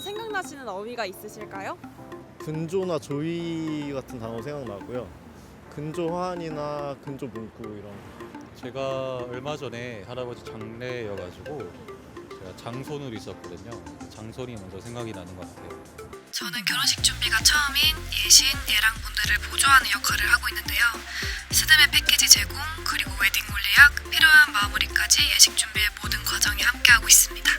하면 생각나시는 어휘가 있으실까요? 근조나 조이 같은 단어 생각나고요. 근조 화환이나 근조 문구 이런 거. 제가 얼마 전에 할아버지 장례여가지고 제가 장손으로 있었거든요. 장손이 먼저 생각이 나는 것 같아요. 저는 결혼식 준비가 처음인 예신, 예랑 분들을 보조하는 역할을 하고 있는데요. 스드메 패키지 제공, 그리고 웨딩 홀 예약, 필요한 마무리까지 예식 준비의 모든 과정에 함께하고 있습니다.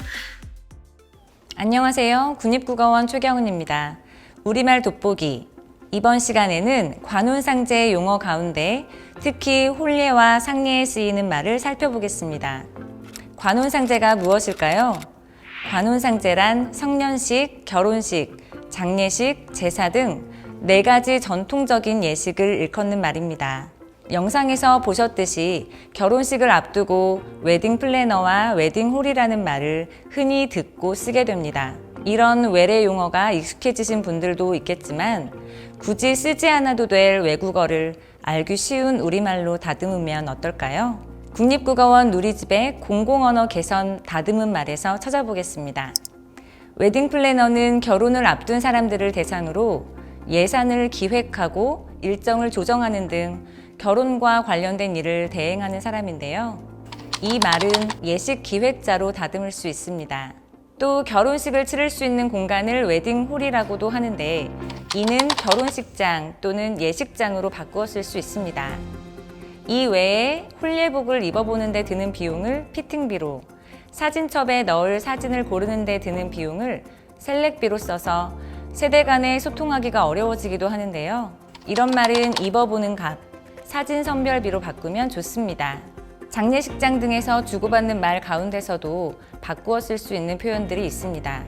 안녕하세요. 국립국어원 최경은입니다. 우리말 돋보기. 이번 시간에는 관혼상제 용어 가운데 특히 혼례와 상례에 쓰이는 말을 살펴보겠습니다. 관혼상제가 무엇일까요? 관혼상제란 성년식, 결혼식, 장례식, 제사 등 네 가지 전통적인 예식을 일컫는 말입니다. 영상에서 보셨듯이 결혼식을 앞두고 웨딩 플래너와 웨딩 홀이라는 말을 흔히 듣고 쓰게 됩니다. 이런 외래 용어가 익숙해지신 분들도 있겠지만 굳이 쓰지 않아도 될 외국어를 알기 쉬운 우리말로 다듬으면 어떨까요? 국립국어원 누리집의 공공언어 개선 다듬은 말에서 찾아보겠습니다. 웨딩 플래너는 결혼을 앞둔 사람들을 대상으로 예산을 기획하고 일정을 조정하는 등 결혼과 관련된 일을 대행하는 사람인데요. 이 말은 예식 기획자로 다듬을 수 있습니다. 또 결혼식을 치를 수 있는 공간을 웨딩홀이라고도 하는데 이는 결혼식장 또는 예식장으로 바꾸어 쓸 수 있습니다. 이 외에 홀예복을 입어보는 데 드는 비용을 피팅비로, 사진첩에 넣을 사진을 고르는 데 드는 비용을 셀렉비로 써서 세대 간에 소통하기가 어려워지기도 하는데요. 이런 말은 입어보는 값, 사진 선별비로 바꾸면 좋습니다. 장례식장 등에서 주고받는 말 가운데서도 바꾸어 쓸 수 있는 표현들이 있습니다.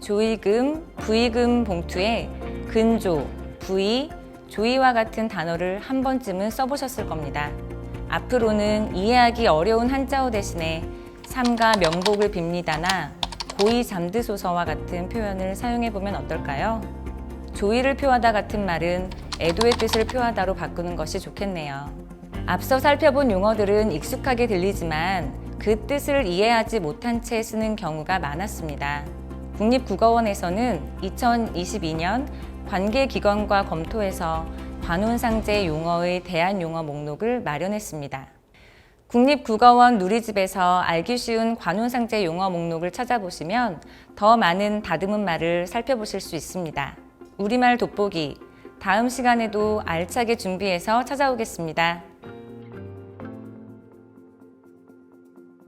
조의금, 부의금 봉투에 근조, 부의, 조의와 같은 단어를 한 번쯤은 써보셨을 겁니다. 앞으로는 이해하기 어려운 한자어 대신에 삼가 명복을 빕니다나 고의 잠드소서와 같은 표현을 사용해 보면 어떨까요? 조의를 표하다 같은 말은 애도의 뜻을 표하다로 바꾸는 것이 좋겠네요. 앞서 살펴본 용어들은 익숙하게 들리지만 그 뜻을 이해하지 못한 채 쓰는 경우가 많았습니다. 국립국어원에서는 2022년 관계기관과 검토해서 관혼상제 용어의 대안 용어 목록을 마련했습니다. 국립국어원 누리집에서 알기 쉬운 관혼상제 용어 목록을 찾아보시면 더 많은 다듬은 말을 살펴보실 수 있습니다. 우리말 돋보기 다음 시간에도 알차게 준비해서 찾아오겠습니다.